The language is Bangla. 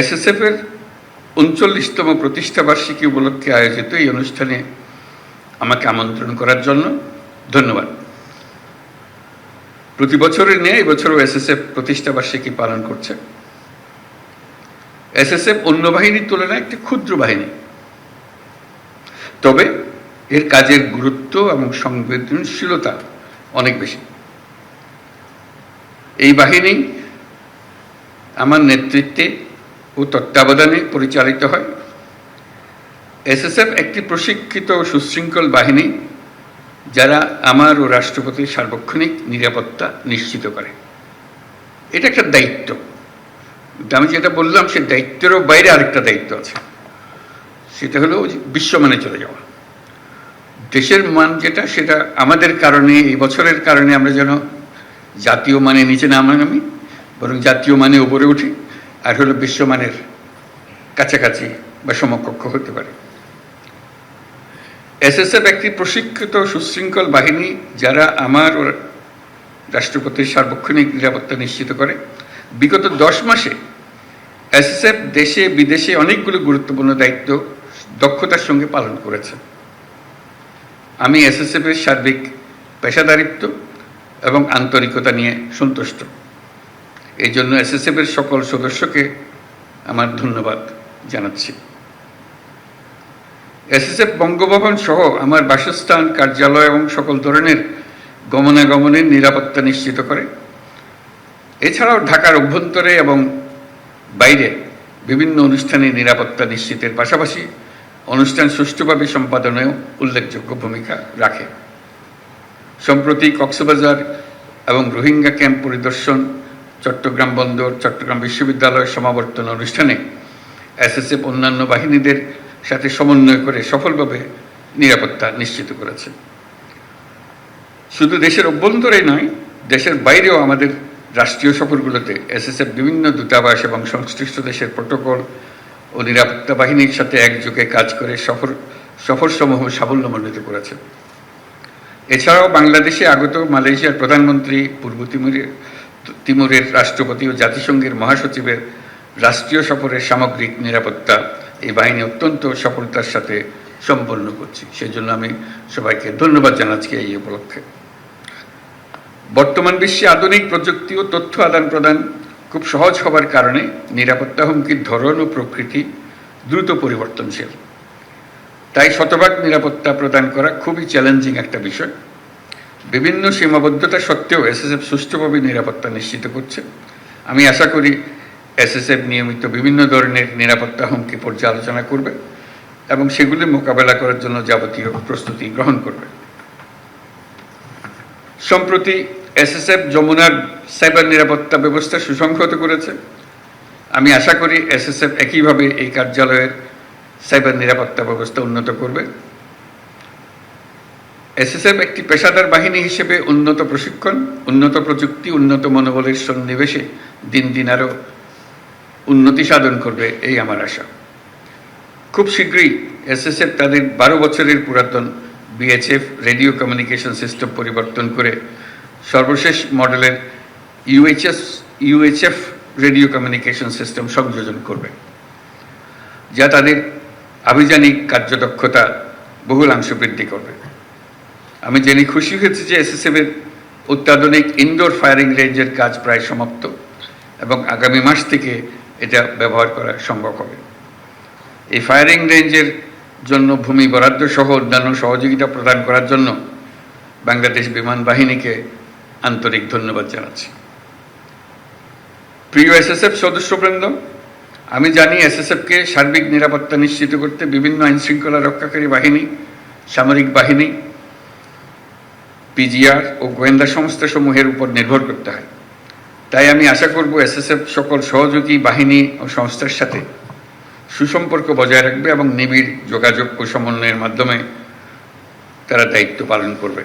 এসএসএফ এর উনচল্লিশতম প্রতিষ্ঠা বার্ষিকী উপলক্ষে আয়োজিত এই অনুষ্ঠানে আমাকে আমন্ত্রণ করার জন্য ধন্যবাদ। প্রতি বছরের নিয়ে এই বছরও এসএসএফ প্রতিষ্ঠা বার্ষিকী পালন করছে। এসএসএফ অন্য বাহিনীর তুলনায় একটি ক্ষুদ্র বাহিনী। তবে এর কাজের গুরুত্ব এবং সংবেদনশীলতা অনেক বেশি। এই বাহিনী আমার নেতৃত্বে ও তত্ত্বাবধানে পরিচালিত হয়। এসএসএফ একটি প্রশিক্ষিত সুশৃঙ্খল বাহিনী, যারা আমার ও রাষ্ট্রপতির সার্বক্ষণিক নিরাপত্তা নিশ্চিত করে। এটা একটা দায়িত্ব। আমি যেটা বললাম, সে দায়িত্বেরও বাইরে আরেকটা দায়িত্ব আছে। সেটা হলো ওই যে বিশ্বমানে চলে যাওয়া। দেশের মান যেটা, সেটা আমাদের কারণে, এই বছরের কারণে আমরা যেন জাতীয় মানে নিচে না নামি, বরং জাতীয় মানে উপরে উঠি। আর হলো বিশ্বমানের কাছাকাছি বা সমকক্ষ হতে পারে। এসএসএফ একটি প্রশিক্ষিত সুশৃঙ্খল বাহিনী যারা আমার রাষ্ট্রপতির সার্বক্ষণিক নিরাপত্তা নিশ্চিত করে। বিগত দশ মাসে এসএসএফ দেশে, বিদেশে অনেকগুলো গুরুত্বপূর্ণ দায়িত্ব, দক্ষতার সঙ্গে পালন করেছে। আমি এসএসএফ এর সার্বিক পেশাদারিত্ব এবং আন্তরিকতা নিয়ে সন্তুষ্ট। এই জন্য এসএসএফ এর সকল সদস্যকে আমার ধন্যবাদ জানাচ্ছি। এসএসএফ বঙ্গভবন সহ আমার বাসস্থান, কার্যালয় এবং সকল ধরনের গমনাগমনের নিরাপত্তা নিশ্চিত করে। এছাড়াও ঢাকার অভ্যন্তরে এবং বাইরে বিভিন্ন অনুষ্ঠানে নিরাপত্তা নিশ্চিতের পাশাপাশি অনুষ্ঠান সুষ্ঠুভাবে সম্পাদনেও উল্লেখযোগ্য ভূমিকা রাখে। সম্প্রতি কক্সবাজার এবং রোহিঙ্গা ক্যাম্প পরিদর্শন চট্টগ্রাম বন্দর, চট্টগ্রাম বিশ্ববিদ্যালয়ের সমাবর্তন অনুষ্ঠানে এসএসএফ অন্যান্য বাহিনীদের সাথে সমন্বয় করে সফলভাবে নিরাপত্তা নিশ্চিত করেছে। শুধু দেশের অভ্যন্তরে নয়, দেশের বাইরেও আমাদের রাষ্ট্রীয় সফরগুলোতে এসএসএফ বিভিন্ন দূতাবাস এবং সংশ্লিষ্ট দেশের প্রোটোকল ও নিরাপত্তা বাহিনীর সাথে একযোগে কাজ করে সফর, সফরসমূহ সাফল্যমণ্ডিত করেছে। এছাড়াও বাংলাদেশে আগত মালয়েশিয়ার প্রধানমন্ত্রী পূর্ব তিমুরের তিমুরের রাষ্ট্রপতি ও জাতিসংঘের মহাসচিবের রাষ্ট্রীয় সফরের সামগ্রিক নিরাপত্তা এই বাহিনী অত্যন্ত সফলতার সাথে সম্পন্ন করছি। সেজন্য আমি সবাইকে ধন্যবাদ জানাচ্ছি এই উপলক্ষে। বর্তমান বিশ্বে আধুনিক প্রযুক্তি ও তথ্য আদান প্রদান খুব সহজ হবার কারণে নিরাপত্তা হুমকির ধরন ও প্রকৃতি দ্রুত পরিবর্তনশীল। তাই শতভাগ নিরাপত্তা প্রদান করা খুবই চ্যালেঞ্জিং একটা বিষয়। বিভিন্ন সীমাবদ্ধতা সত্ত্বেও এসএসএফ সুষ্ঠুভাবে নিরাপত্তা নিশ্চিত করছে। আমি আশা করি এসএসএফ নিয়মিত বিভিন্ন ধরনের নিরাপত্তা হুমকি পর্যালোচনা করবে এবং সেগুলি মোকাবেলা করার জন্য যাবতীয় প্রস্তুতি গ্রহণ করবে। সম্প্রতি এসএসএফ যমুনার সাইবার নিরাপত্তা ব্যবস্থা সুসংহত করেছে। আমি আশা করি এসএসএফ একইভাবে এই কার্যালয়ের সাইবার নিরাপত্তা ব্যবস্থা উন্নত করবে। এসএসএফ একটি পেশাদার বাহিনী হিসেবে উন্নত প্রশিক্ষণ, উন্নত প্রযুক্তি, উন্নত মনোবলের সন্নিবেশে দিন দিন আরও উন্নতি সাধন করবে এই আমার আশা। খুব শীঘ্রই এসএসএফ তাদের বারো বছরের পুরাতন বিএচএফ রেডিও কমিউনিকেশন সিস্টেম পরিবর্তন করে সর্বশেষ মডেলের UHS, UHF radio communication system সংযোজন করবে, যা তাদের আভিযানিক কার্যদক্ষতা বহুলাংশ বৃদ্ধি করবে। আমি জেনে খুশি হয়েছি যে এসএসএফ এর অত্যাধুনিক ইনডোর ফায়ারিং রেঞ্জের কাজ প্রায় সমাপ্ত এবং আগামী মাস থেকে এটা ব্যবহার করা সম্ভব হবে। এই ফায়ারিং রেঞ্জের জন্য ভূমি বরাদ্দ সহ অন্যান্য সহযোগিতা প্রদান করার জন্য বাংলাদেশ বিমান বাহিনীকে আন্তরিক ধন্যবাদ জানাচ্ছি। প্রিয় এসএসএফ সদস্যবৃন্দ, আমি জানি এসএসএফকে সার্বিক নিরাপত্তা নিশ্চিত করতে বিভিন্ন আইনশৃঙ্খলা রক্ষাকারী বাহিনী, সামরিক বাহিনী পিজিআর ও গোয়েন্দা সংস্থা সমূহের উপর নির্ভর করতে হয়। তাই আমি আশা করব এসএসএফ সকল সহযোগী বাহিনী ও সংস্থার সাথে সুসম্পর্ক বজায় রাখবে এবং নিবিড় যোগাযোগ ও সমন্বয়ের মাধ্যমে তারা দায়িত্ব পালন করবে।